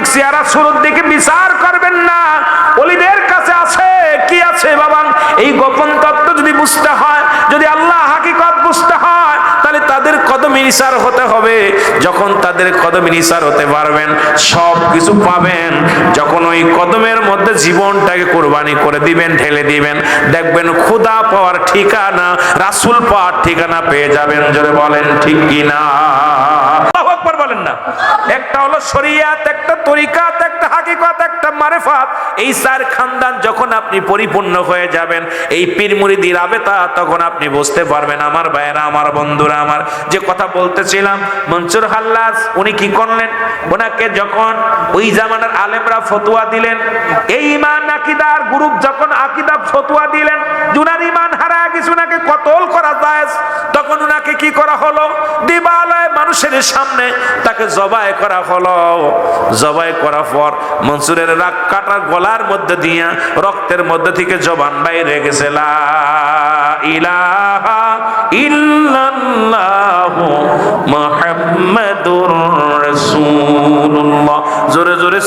বাহ্যিক চেহারা শুরুর দিকে বিচার করবেন না। অলিদের কাছে আছে? কি আছে বাবা? এই গোপন তত্ত্ব যদি বুঝতে হয়, যদি আল্লাহ হাকিকত বুঝতে হয়, তাহলে তাদের কদম হতে হবে। যখন তাদের কদম হতে পারবেন, সব কিছু পাবেন। যখন ওই কদমের মধ্যে জীবনটাকে কোরবানি করে দিবেন, ঢেলে দিবেন, দেখবেন খুদা পাওয়ার ঠিকানা, রাসুল পাওয়ার ঠিকানা পেয়ে যাবেন। জোরে বলেন, ঠিক কিনা? একটা হলো শরিয়াত একটা তরিকাত একটা হাকিকত, একটা মারেফাত। এই চার খানদান যখন আপনি পরিপূর্ণ হয়ে যাবেন, এই পীর মুরিদির আবেতা, তখন আপনি বুঝতে পারবেন, আমার ভাইয়েরা, আমার বন্ধুরা, আমার যে কথা বলতেছিলাম, মনসুর হাল্লাস উনি কি করলেন? ওনাকে যখন ওই জামানার আলেমরা ফতোয়া দিলেন, এই ইমান আকিদার গ্রুপ যখন আকিদা ফতোয়া দিলেন, জুনার ইমান হারা গেছে, ওনাকে কতল করা যায় তখন ওনাকে কি করা হলো? দিবালয় মানুষের সামনে তাকে জবাই করা হলো। জবাই করা পর মনসুরের রাগ কাটার গলার মধ্যে দিয়া রক্তের মধ্যে থেকে জবান বাইরে গেছে জোরে জোরে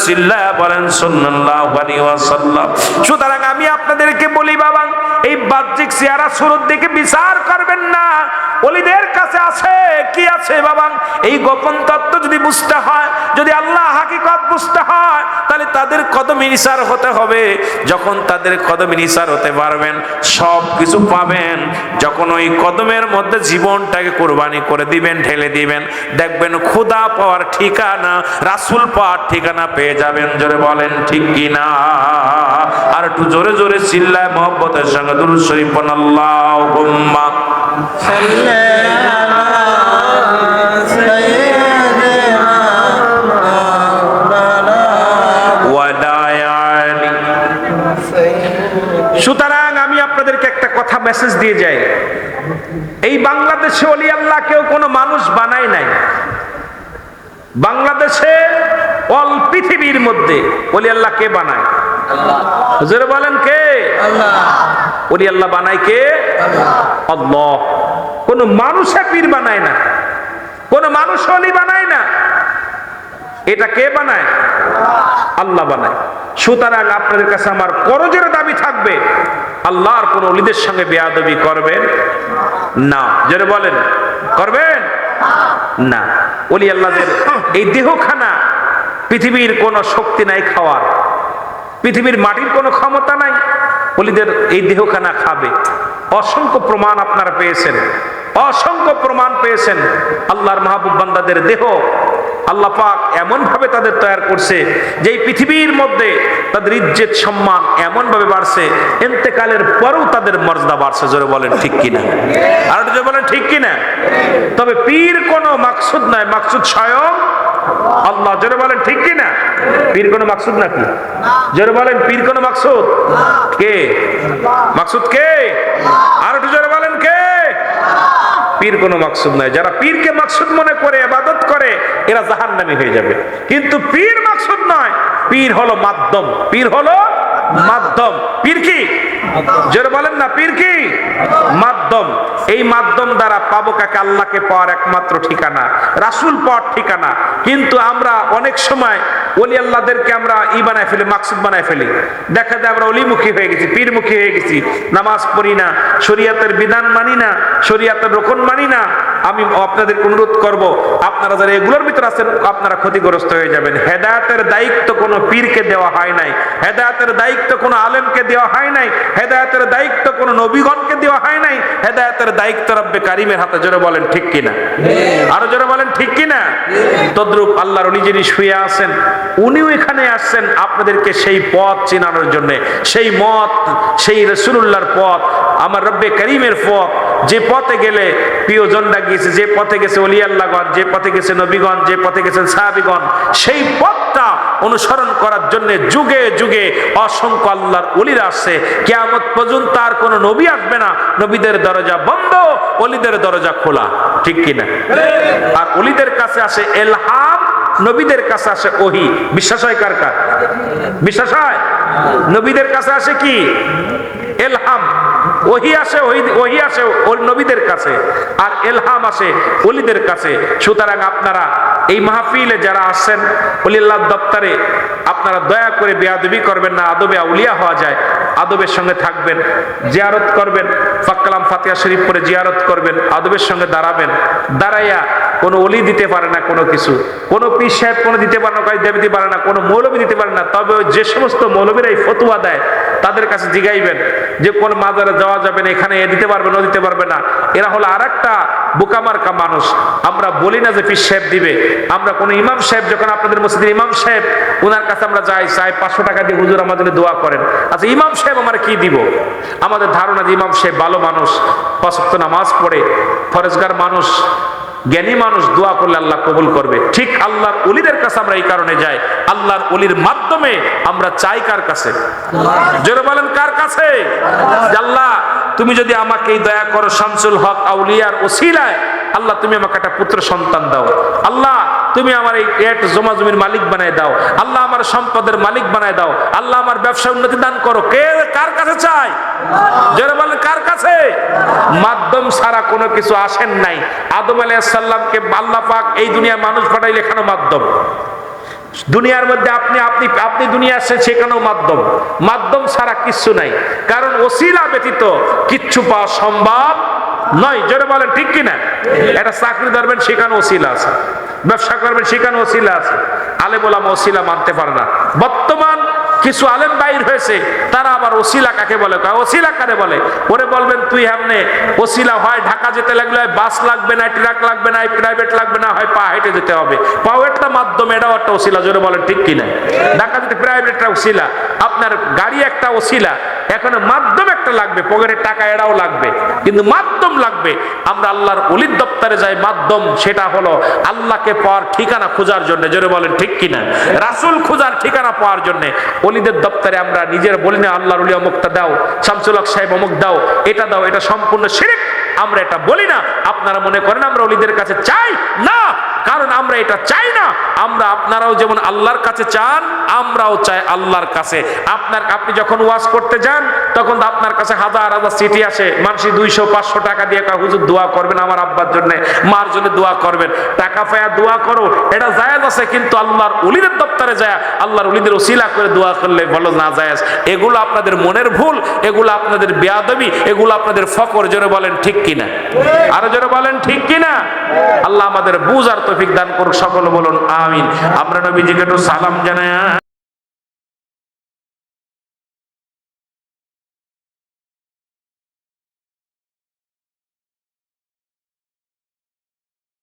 বলেন সুতরাং আমি আপনাদেরকে বলি, বাবা, এই বাহ্যিক চেহারা শুরুর দিকে বিচার করবেন না। অলিদের কাছে আছে, কি আছে, বাবা? এই গোপন তত্ত্ব যদি বুঝতে হয় যদি আল্লাহ হাকিকত বুঝতে হয়, তাহলে তাদের কদম ইনিসার হতে হবে। যখন তাদের কদম ইনিসার হতে পারবেন, সব কিছু পাবেন। যখন ওই কদমের মধ্যে জীবনটাকে কোরবানি করে দিবেন, ঢেলে দিবেন, দেখবেন খুদা পাওয়ার ঠিকানা, রাসুল পাওয়ার ঠিকানা পেয়ে যাবেন। জোরে বলেন, ঠিক কিনা আর একটু জোরে জোরে চিল্লায় মহব্বতের সঙ্গে দুরুদ শরীফ পড়ুন। মেসেজ দিয়ে যাই এই বাংলাদেশে অলি আল্লাহ কেউ কোনো মানুষ বানায় নাই। বাংলাদেশে অল পৃথিবীর মধ্যে অলি আল্লাহ কে বানায়? বলেন কে? আল্লাহ বানায় কে? আল্লাহ। কোন মানুষে পীর বানায় না। কোন মানুষ অলি বানায় না। এটা কে বানায়? আল্লাহ বানায়। সুতরাং আপনাদের কাছে আমার করজের দাবি থাকবে আল্লাহর কোন অলিদের সঙ্গে বেয়াদবি করবেন না। যেটা বলেন, করবেন? না। অলি আল্লাহদের, এই দেহখানা পৃথিবীর কোনো শক্তি নাই খাওয়ার। পৃথিবীর মাটির কোনো ক্ষমতা নাই। অলিদের এই দেহখানা খাবে। অসংখ্য প্রমাণ আপনারা পেয়েছেন। অসংখ্য প্রমাণ পেয়েছেন। আল্লাহর মাহবুব বান্দাদের দেহ আল্লাহ পাক এমন ভাবে তাদের তৈরি করছে যে এই পৃথিবীর মধ্যে তাদের ইজ্জত, সম্মান এমন ভাবে বাড়ছে এতেকালের পরেও তাদের মর্যাদা বাড়ছে, জোরে বলেন ঠিক কিনা? আর জোরে বলেন ঠিক কিনা? তবে পীর কোনো মাকসুদ নয়, মাকসুদ স্বয়ং আল্লাহ, জোরে বলেন ঠিক কিনা? পীর কোনো মাকসুদ নাকি? জোরে বলেন পীর কোনো মাকসুদ? কে? মাকসুদ কে? আর একটু জোরে বলেন কে? পীর কোনো মাকসুদ নয়, যারা পীরকে মাকসুদ মনে করে আবাদত এরা জাহান্নামী হয়ে যাবে। কিন্তু পীর মাকসুদ নয়। পীর হলো মাধ্যম। পীর হলো মাধ্যম। পীর কি? জোরে বলেন না পীর কি? মাধ্যম। এই মাধ্যম দ্বারা পাবো কাকে? আল্লাহকে পাওয়ার একমাত্র ঠিকানা রাসুল পাওয়ার ঠিকানা। কিন্তু আমরা অনেক সময় ওলি আল্লাহদেরকে আমরা ই বানায় ফেলি মাকসুদ বানায় ফেলি। দেখা যায় আমরা অলিমুখী হয়ে গেছি পীরমুখী হয়ে গেছি। নামাজ পড়ি না শরিয়াতের বিধান মানি না শরিয়াতের রোকন মানি না। আমি আপনাদের অনুরোধ করব আপনারা যারা এগুলোর ভিতরে আছেন আপনারা ক্ষতিগ্রস্ত হয়ে যাবেন। হেদায়াতের দায়িত্ব কোনো পীরকে দেওয়া হয় নাই। হেদায়াতের দায়িত্ব কোনো আলেমকে দেওয়া হয় নাই। হেদায়াতের দায়িত্ব কোনো নবীগণকে দেওয়া হয় নাই। হেদায়াতের দায়িত্ব রব্বে কারিমের হাতে জোরে বলেন ঠিক কিনা? আরও জোরে বলেন ঠিক কিনা? তদ্রুপ আল্লাহর উনি যিনি শুয়ে আছেন উনিও এখানে আসছেন আপনাদেরকে সেই পথ চেনানোর জন্য। সেই মত সেই রসুল্লাহর পথ আমার রব্বে করিমের পথ। যে পথে গেলে প্রিয়জনরা গিয়েছে যে পথে গেছে অলিয়াল্লাগণ যে পথে গেছে নবীগণ, যে পথে গেছেন সাহাবিগণ, সেই পথটা অনুসরণ করার জন্য যুগে যুগে অসংখ্য আল্লাহর অলিরা আসছে। কেয়ামত পর্যন্ত আর কোনো নবী আসবে না। নবীদের দরজা বন্ধ অলিদের দরজা খোলা। ঠিক কিনা? আর অলিদের কাছে আসে এলহাম, নবীদের কাছে আসে ওহি। বিশ্বাস হয় কার কার? বিশ্বাস হয়? নবীদের কাছে আসে কি? এলহাম। ওহি আসে, ওহি- আসে ওই নবীদের কাছে, আর এলহাম আসে অলিদের কাছে। সুতরাং আপনারা এই মাহফিলে যারা আসছেন অলিল্লাহ দপ্তরে আপনারা দয়া করে বেয়াদবি করবেন না, আদবে আউলিয়া হওয়া যায়, আদবের সঙ্গে থাকবেন, জিয়ারত করবেন, ফাক্কালাম ফাতিয়া শরীফ পরে জিয়ারত করবেন, আদবের সঙ্গে দাঁড়াবেন, দাঁড়াইয়া কোনো অলি দিতে পারে না কোনো কিছু। কোনো পীর সাহেব কোনো দিতে পারে না দেব দিতে পারে না, কোনো মৌলবী দিতে পারে না। তবে যে সমস্ত মৌলবীরা এই ফতুয়া দেয়, তাদের কাছে জিগাইবেন যে কোন মাজারে যাওয়া যাবে না, এখানে এ দিতে পারবে না দিতে পারবে না। এরা হলো আর একটা বোকামার্কা মানুষ। আমরা বলি না যে পীর সাহেব দিবে। আমরা কোনো ইমাম সাহেব, যখন আপনাদের মসজিদের ইমাম সাহেব ওনার কাছে আমরা যাই, চাই, পাঁচশো টাকা দিয়ে হুজুর আমাদের দোয়া করেন। আচ্ছা ইমাম সাহেব আমার কি দিব? আমাদের ধারণা যে ইমাম সাহেব ভালো মানুষ পাঁচক্ত নামাজ পড়ে, ফরেজগার মানুষ জ্ঞানী মানুষ দোয়া করলে আল্লাহ কবুল করবে। ঠিক আল্লাহর অলিদের কাছে আমরা এই কারণে যাই। আল্লাহর অলির মাধ্যমে আমরা চাই কার কাছে? জোরে বলেন, কার কাছে? আল্লাহ, তুমি যদি আমাকে এই দয়া করো, শামসুল হক আউলিয়ার ওসিলায়, আল্লাহ তুমি আমাকে একটা পুত্র সন্তান দাও। আল্লাহ তুমি আমার এই এট জমা জমির মালিক বানায় দাও। আল্লাহ আমার সম্পদের মালিক বানায় দাও। আল্লাহ আমার ব্যবসা উন্নতি দান করো। কে কার কাছে চাই জোরে বলেন কার কাছে? মাধ্যম ছাড়া কোনো কিছু আসেন নাই। আদম আলাইসাল্লামকে আল্লাহ পাক এই দুনিয়ার মানুষ পাঠাইলে এখানে মাধ্যম। দুনিয়ার মধ্যে আপনি আপনি আপনি দুনিয়া আসছেন সেখানেও মাধ্যম। মাধ্যম ছাড়া কিচ্ছু নাই। কারণ ওসিলা ব্যতীত কিচ্ছু পাওয়া সম্ভব নয়। জোরে বলেন ঠিক কিনা? একটা চাকরি ধরবেন সেখানে ওসিলা আছে। ব্যবসা করবেন সেখানে ওসিলা আছে। আলে বলাম ওসিলা মানতে পারে না। বর্তমান কিছু আলেম বাইর হয়েছে, তারা আবার ওসিলা কাকে বলে? ওসিলা কারে বলে? ওরে বলবেন, তুই এমনি ওসিলা হয়, ঢাকা যেতে লাগলে হয়, বাস লাগবে না, ট্রাক লাগবে না, প্রাইভেট লাগবে না, হয় পা হেঁটে যেতে হবে। পাও একটা মাধ্যম, এটাও একটা ওসিলা, জোরে বলেন, ঠিক কিনা? ঢাকা যেতে প্রাইভেট একটা ওসিলা। আপনার গাড়ি একটা ওসিলা এখন মাধ্যম একটা লাগবে পকেটের টাকা এটাও লাগবে। কিন্তু মাধ্যম লাগবে, আমরা আল্লাহর অলির দপ্তরে যাই, মাধ্যম সেটা হলো আল্লাহকে পাওয়ার ঠিকানা খোঁজার জন্য, জোরে বলেন ঠিক কিনা? রাসুল খোঁজার ঠিকানা পাওয়ার জন্য, অলিদের দপ্তরে আমরা নিজের বলি না, আল্লাহর অলি অমুকটা দাও, শামসুল হক সাহেব অমুক দাও, এটা দাও, এটা সম্পূর্ণ শিরিক, আমরা এটা বলি না। আপনারা মনে করেন আমরা অলিদের কাছে চাই? না কারণ আমরা এটা চাই না। আমরা আপনারাও যেমন আল্লাহর কাছে চান, আমরাও চাই আল্লাহর কাছে। আপনার আপনি যখন ওয়াজ করতে যান, তখন আপনার কাছে হাজার হাজার সিটি আসে। মানুষ দুইশো, পাঁচশো টাকা দিয়ে হুজুর, দোয়া করবেন আমার আব্বার জন্য। মার জন্য দোয়া করবেন। টাকা পায়া দোয়া করো। এটা জায়েজ আছে, কিন্তু আল্লাহর উলিদের দপ্তরে যায়। আল্লাহর উলিদের ওসিলা করে দোয়া করলে বলো না জায়েজ। এগুলো আপনাদের মনের ভুল, এগুলো আপনাদের বেয়াদবি, এগুলো আপনাদের ফকর। জোরে বলেন, ঠিক কিনা? আরও জোরে বলেন, ঠিক কিনা? আল্লাহ আমাদের বুঝার তৌফিক দান করুক সকল বলুন আমিন। আমরা নবীজিকে একটু সালাম জানাই